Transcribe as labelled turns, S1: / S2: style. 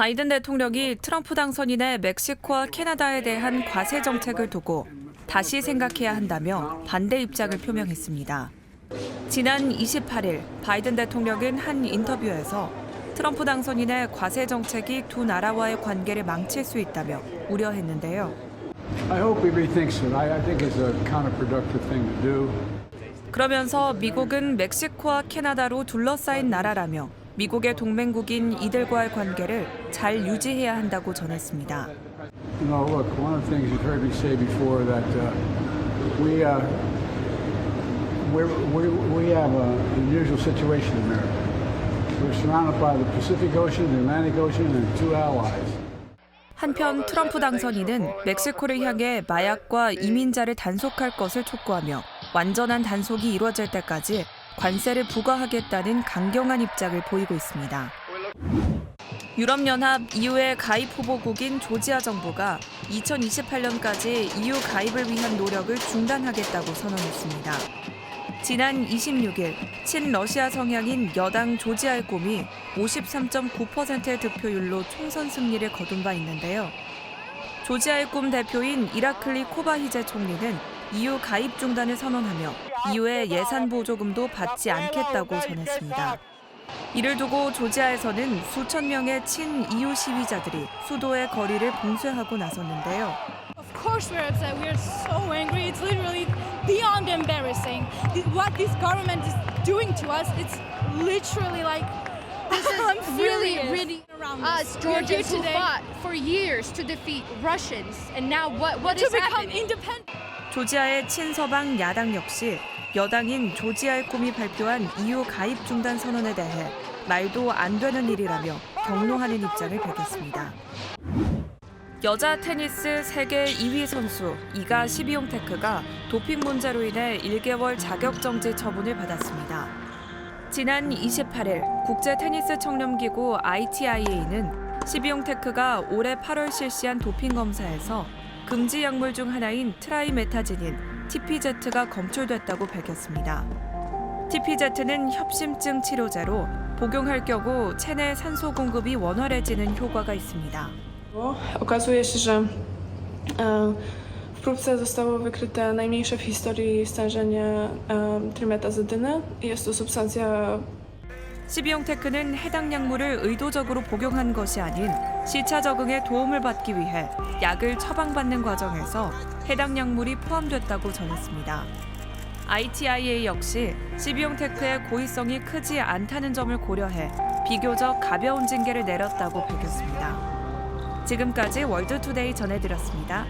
S1: 바이든 대통령이 트럼프 당선인의 멕시코와 캐나다에 대한 과세 정책을 두고 다시 생각해야 한다며 반대 입장을 표명했습니다. 지난 28일 바이든 대통령은 한 인터뷰에서 트럼프 당선인의 과세 정책이 두 나라와의 관계를 망칠 수 있다며 우려했는데요.
S2: I hope he rethinks it. I, I think it's a counterproductive thing to do.
S1: 그러면서 미국은 멕시코와 캐나다로 둘러싸인 나라라며 미국의 동맹국인 이들과의 관계를 잘 유지해야 한다고 전했습니다.
S2: You know, look, one of the things you've heard me say before that uh, we uh, we're, we we have a, an unusual situation in America. We're surrounded by the Pacific Ocean, the Atlantic Ocean, and two allies.
S1: 한편 트럼프 당선인은 멕시코를 향해 마약과 이민자를 단속할 것을 촉구하며 완전한 단속이 이루어질 때까지 관세를 부과하겠다는 강경한 입장을 보이고 있습니다. 유럽연합 EU의 가입 후보국인 조지아 정부가 2028년까지 EU 가입을 위한 노력을 중단하겠다고 선언했습니다. 지난 26일 친러시아 성향인 여당 조지아의 꿈이 53.9%의 득표율로 총선 승리를 거둔 바 있는데요. 조지아의 꿈 대표인 이라클리 코바히제 총리는 EU 가입 중단을 선언하며 EU의 예산 보조금도 받지 않겠다고 전했습니다. 이를 두고 조지아에서는 수천 명의 친 EU 시위자들이 수도의 거리를 봉쇄하고 나섰는데요.
S3: Of course we're upset. We're so angry. It's literally beyond embarrassing. Th- What this government is doing to us, it's literally like
S4: This is
S3: I'm
S4: really,
S3: furious
S4: really
S3: around
S4: us
S3: this. We're here
S4: Georgians who
S3: today
S4: fought for years to defeat Russians, and now what? What
S3: to
S4: is
S3: become
S4: happening?
S3: independent.
S1: 조지아의 친서방 야당 역시 여당인 조지아의 꿈이 발표한 EU 가입 중단 선언에 대해 말도 안 되는 일이라며 경로하는 입장을 밝혔습니다. 여자 테니스 세계 2위 선수 이가 시비용 테크가 도핑 문제로 인해 1개월 자격 정지 처분을 받았습니다. 지난 28일 국제 테니스 청렴기구 ITIA는 시비용 테크가 올해 8월 실시한 도핑 검사에서 금지 약물 중 하나인 트라이메타진인 TPZ가 검출됐다고 밝혔습니다. TPZ는 협심증 치료제로 복용할 경우 체내 산소 공급이 원활해지는 효과가 있습니다.
S5: Okazuje się, że e, w próbce zostało wykryte najmniejsze w historii stężenie e, trimetazydyny. Jest to substancja
S1: 시비용테크는 해당 약물을 의도적으로 복용한 것이 아닌 시차 적응에 도움을 받기 위해 약을 처방받는 과정에서 해당 약물이 포함됐다고 전했습니다. ITIA 역시 시비용테크의 고의성이 크지 않다는 점을 고려해 비교적 가벼운 징계를 내렸다고 밝혔습니다. 지금까지 월드투데이 전해드렸습니다.